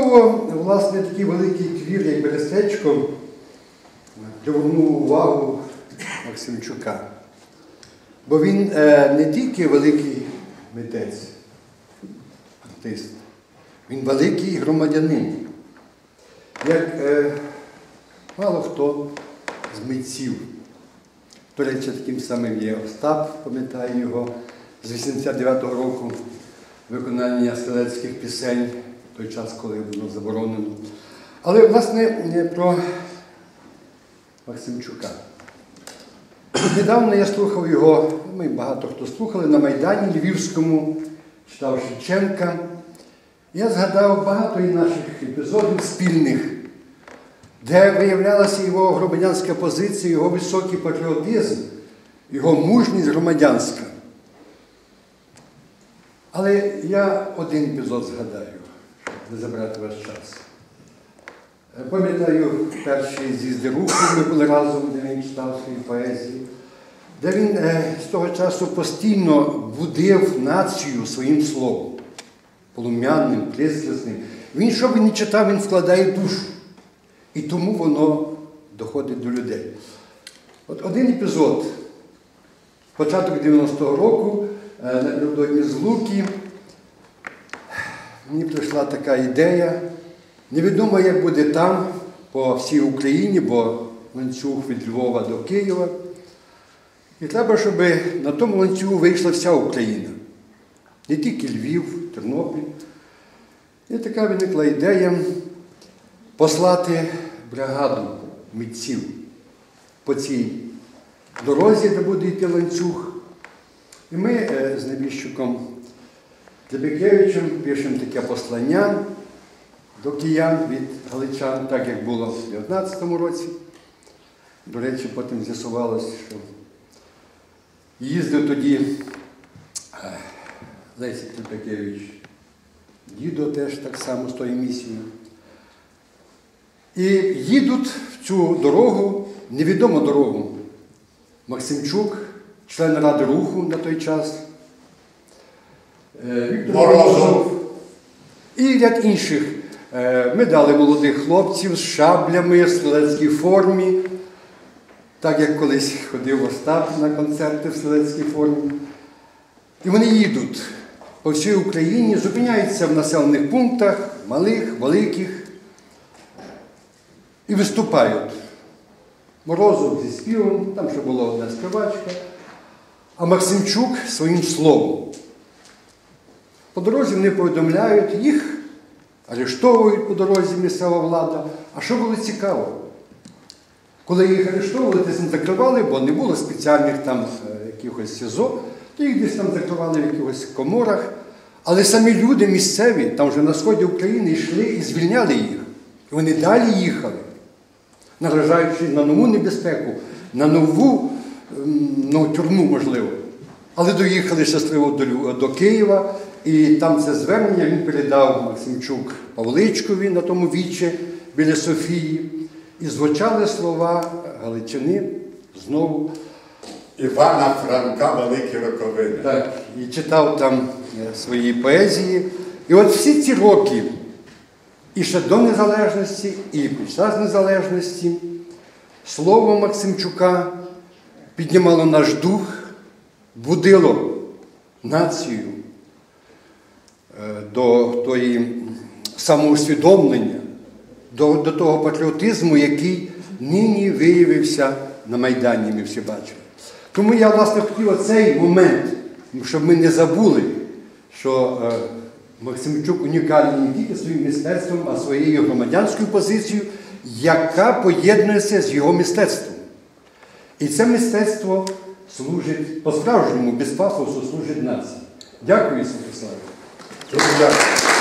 Випадково, власне, такий великий твір, як Берестечко, привернув увагу Максимчука. Бо він е, не тільки великий митець, артист, він великий громадянин. Як е, мало хто з митців. До речі, таким самим є Остап, пам'ятаю його, з 89-го року виконання селецьких пісень, той час, коли було заборонено. Але, власне, про Максимчука. Недавно я слухав його, ми багато хто слухали на Майдані Львівському, читав Шевченка. Я згадав багато і наших епізодів спільних, де виявлялася його громадянська позиція, його високий патріотизм, його мужність громадянська. Але я один епізод згадаю, не забрати ваш час. Е, Пам'ятаю перший з'їзди руху, ми були разом, де він читав свої поезії, де він е, з того часу постійно будив націю своїм словом, полум'янним, прислісним. Він, що б не читав, він вкладає душу. І тому воно доходить до людей. От один епізод, початок 90-го року, е, напередодні Злуки, мені прийшла така ідея. Невідомо, як буде там, по всій Україні, бо ланцюг від Львова до Києва. І треба, щоб на тому ланцюгу вийшла вся Україна. Не тільки Львів, Тернопіль. І така виникла ідея послати бригаду митців по цій дорозі, де буде йти ланцюг. І ми е, з Небіщуком Тлебекевичем пишемо таке послання до киян від галичан, так як було в 2019 році. До речі, потім з'ясувалося, що їздив тоді е, Лесі Тлебекевич, дідо теж так само з тою місією. І їдуть в цю дорогу, невідому дорогу. Максимчук, член Ради руху на той час, Морозов. і ряд інших. Е, Ми дали молодих хлопців з шаблями в стрілецькій формі, так як колись ходив Остап на концерти в стрілецькій формі. І вони їдуть по всій Україні, зупиняються в населених пунктах, малих, великих, і виступають. Морозов зі співом, там ще була одна співачка, а Максимчук своїм словом. По дорозі вони повідомляють, їх арештовують по дорозі місцева влада. А що було цікаво? Коли їх арештовували, десь не закривали, бо не було спеціальних там е, якихось СІЗО, то їх десь там закривали в якихось коморах. Але самі люди місцеві, там вже на сході України, йшли і звільняли їх. І вони далі їхали, наражаючи на нову небезпеку, на нову ну, тюрму, можливо. Але доїхали щасливо до, до Києва, і там це звернення він передав Максимчук Павличкові на тому вічі біля Софії. І звучали слова Галичини знову. Івана Франка Великі роковини. Так, і читав там е, свої поезії. І от всі ці роки, і ще до незалежності, і під час незалежності, слово Максимчука піднімало наш дух, будило націю до тої самоусвідомлення, до, до того патріотизму, який нині виявився на Майдані, ми всі бачили. Тому я, власне, хотів оцей момент, щоб ми не забули, що е, Максимчук унікальний не тільки своїм мистецтвом, а своєю громадянською позицією, яка поєднується з його мистецтвом. І це мистецтво служить по-справжньому, без пафосу служить нації. Дякую, Святославе. Дуже дякую.